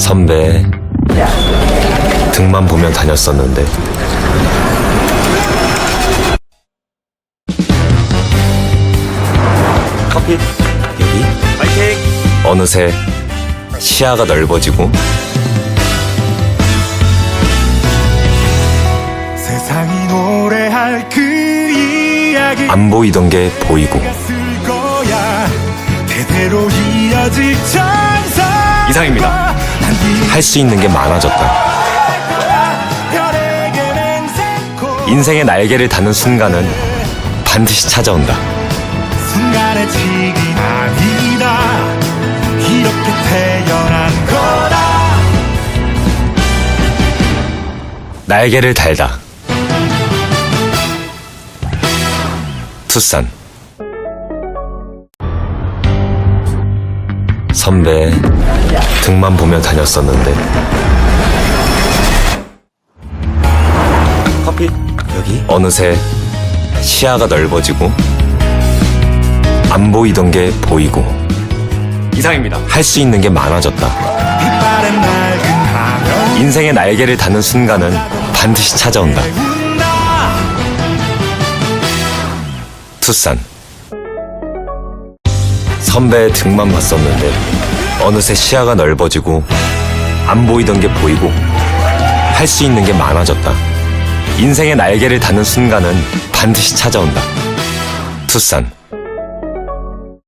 선배. 등만 보면 다녔었는데. 커피? 여기? 파이팅! 어느새 시야가 넓어지고. 세상이 노래할 그 이야기 안 보이던 게 보이고. 이상입니다. 할 수 있는 게 많아졌다. 인생의 날개를 다는 순간은 반드시 찾아온다. 날개를 달다. 투싼 선배 등만 보면 다녔었는데 커피 여기 어느새 시야가 넓어지고 안 보이던 게 보이고 이상입니다. 할 수 있는 게 많아졌다. 빛바랜 인생의 날개를 다는 순간은 반드시 찾아온다. 운다 투싼 선배의 등만 봤었는데 어느새 시야가 넓어지고 안 보이던 게 보이고 할 수 있는 게 많아졌다. 인생의 날개를 다는 순간은 반드시 찾아온다. 투싼